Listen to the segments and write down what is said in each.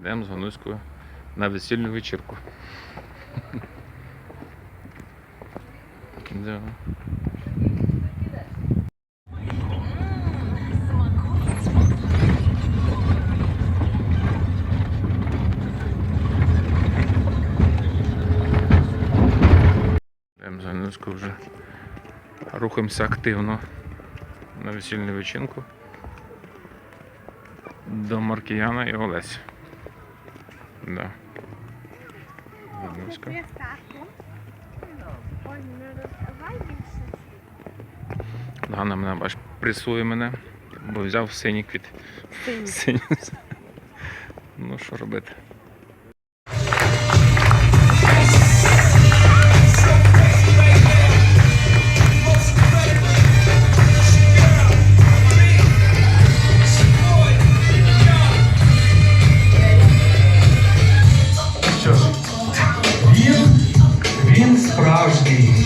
Йдемо з Гануською на весільну вечірку. Да. Йдемо з Гануською вже. Рухаємося активно на весільну вечірку до Маркіяна і Олесі. Да. Більше. Ганна мене аж пресує мене, бо взяв синій квіт. Синій. Ну, що робити?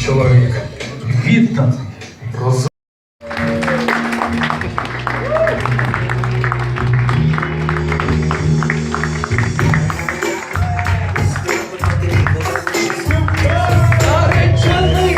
Чоловік. Відданий, розумний. Наречений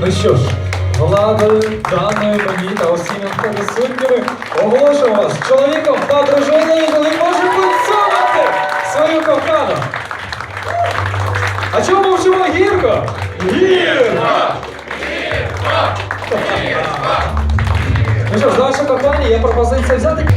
Ну що ж, владою даною мені та усім присутніми оголошую вас чоловіком та дружиною, коли може поцілувати свою кохану. А чому мовчимо гірко? Гірко! Ну що ж, ваше кохання є пропозиція взяти.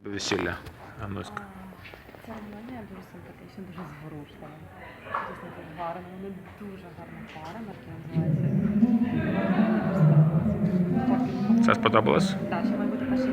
Весілля. Гануська. Ця Армонія дуже симпатична, дуже зворушлива. Дійсно дуже гарна. Вони дуже гарна пара, називається. Це сподобалось? Так, ще має бути перший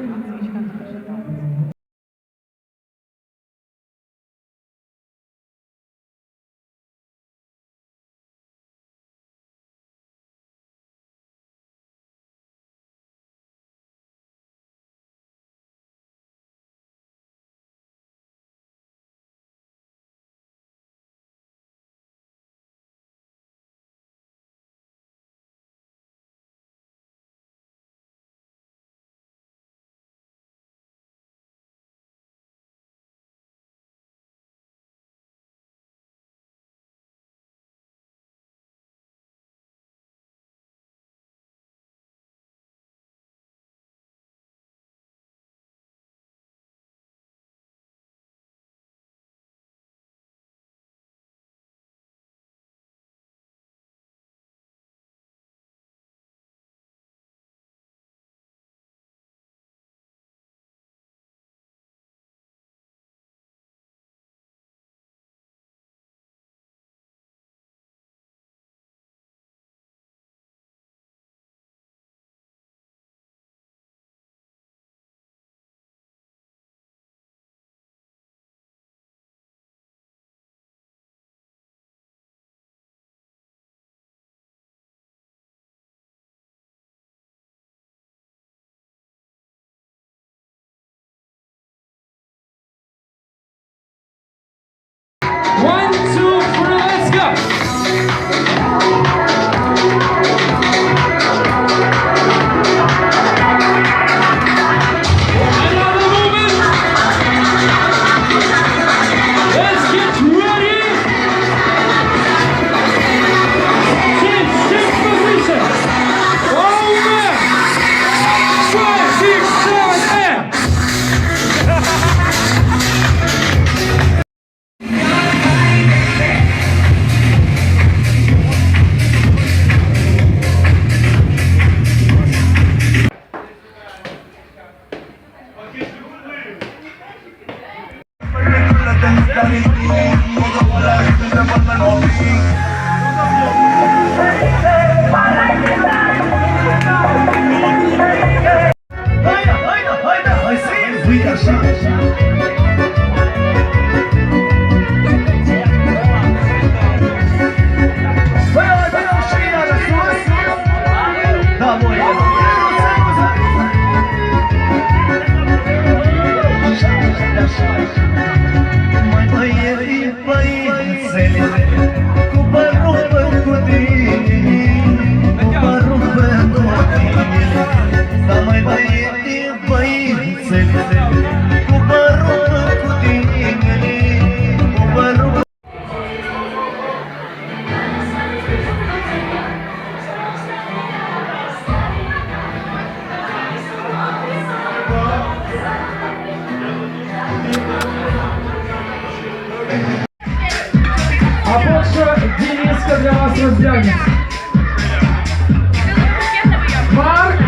Марк,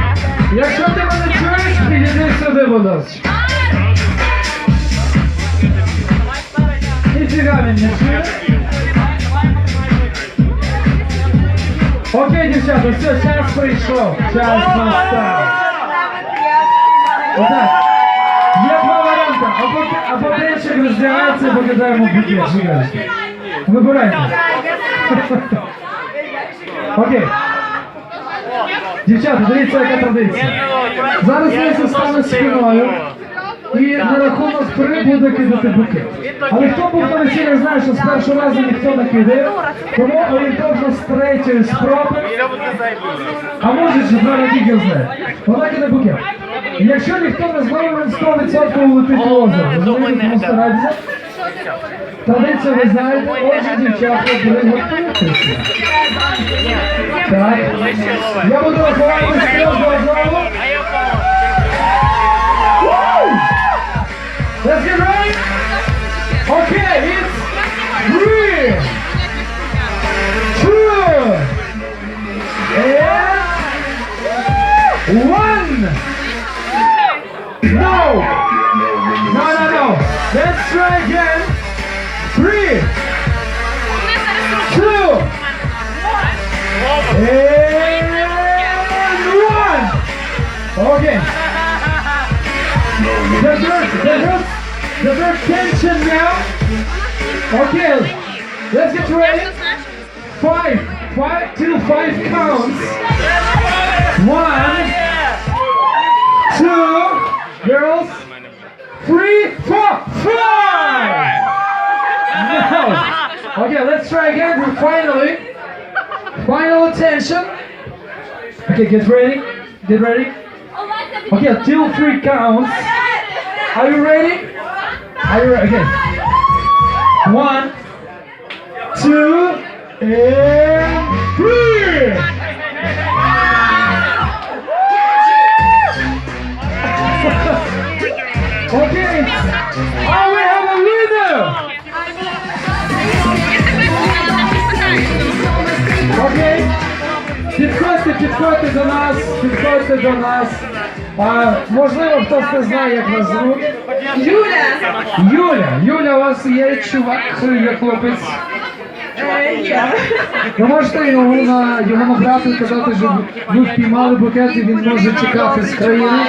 якщо ти мене чуєш, підійди сюди, будь ласка. Ніфіга він не чує. Окей, дівчата, все, час прийшов. Час настав. Отак. Є два варіанти. Або, або денчик роздягається, або кидаємо букет. Вибирайте. Окей. Дівчата, дивіться, яка традиція. Зараз Леся стане спиною і на рахунок три буде кидати букет. Але хто був на весіллі, знає, що з першого разу ніхто не кидає, тому орієнтовно з третьої спроби, а може не тільки знає. Вона кидає букет. І якщо ніхто не зловив, він 100% улетить в озеро. Розумієте, тому старайтеся. Традицію ви знаєте, отже, дівчата, приготуйтеся. Так. Я буду рахувати з трьох до одного. Okay. The dirt, the dirt, the dirt tension now. Okay, let's get ready. Five, five, two, five counts. One, two, girls. Three, four, five. No. Okay, let's try again. We're finally, final attention. Okay, get ready. Get ready. Okay, till three counts. Are you ready? Are you ready? Okay. One, two, and Підходьте, до нас, підходьте до нас. А, можливо, хтось не знає, як вас звуть. Юля! Юля, Юля, у вас є чувак, є хлопець. Ви можете його на його набрати і казати, що ви впіймали букет і він може чекати з країни.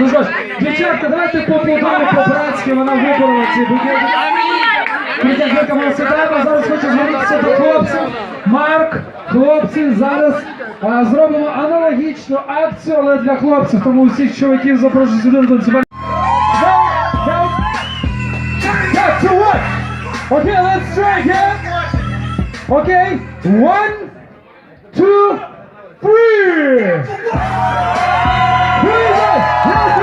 Ну що ж, дівчатка, давайте поаплодуємо по-братськи, вона виборола ці букети. Притягли команду Сетаєва, зараз хочу звернутися до хлопців. Марк, хлопці, зараз а, зробимо аналогічну акцію, але для хлопців, тому всіх чоловіків запрошую сюди one. Okay, let's try again. Okay, one, two, three. Three,